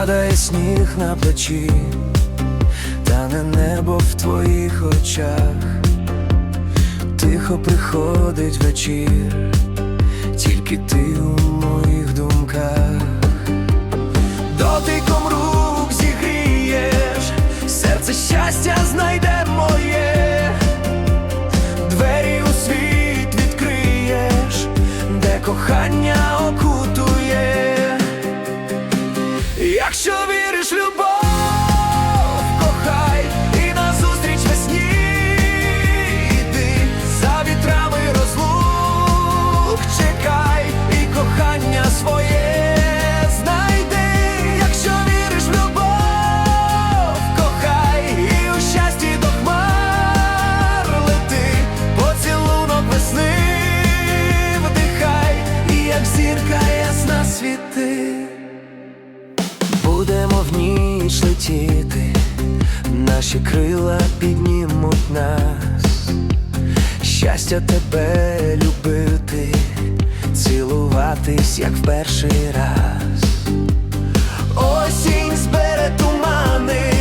падає сніг на плечі, та не небо в твоїх очах, тихо приходить вечір, тільки ти у моїх думках, дотиком рук зігрієш, серце щастя знайде моє, двері у світ відкриєш, де кохання Якщо віриш любов, наші крила піднімуть нас, щастя тебе любити, цілуватись, як в перший раз. Осінь збере тумани,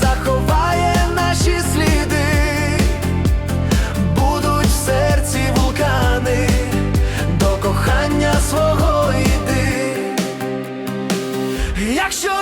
заховає наші сліди, будуть в серці вулкани, до кохання свого йди. Якщо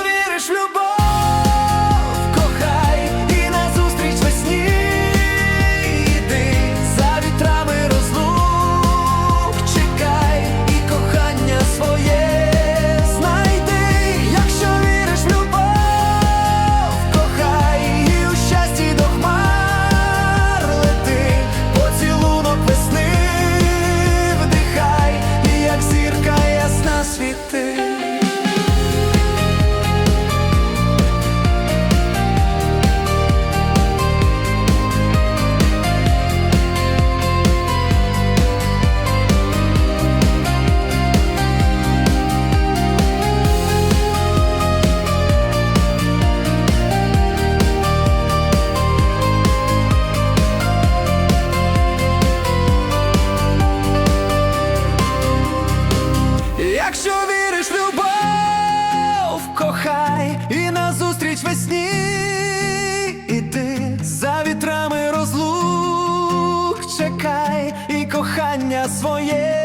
своє.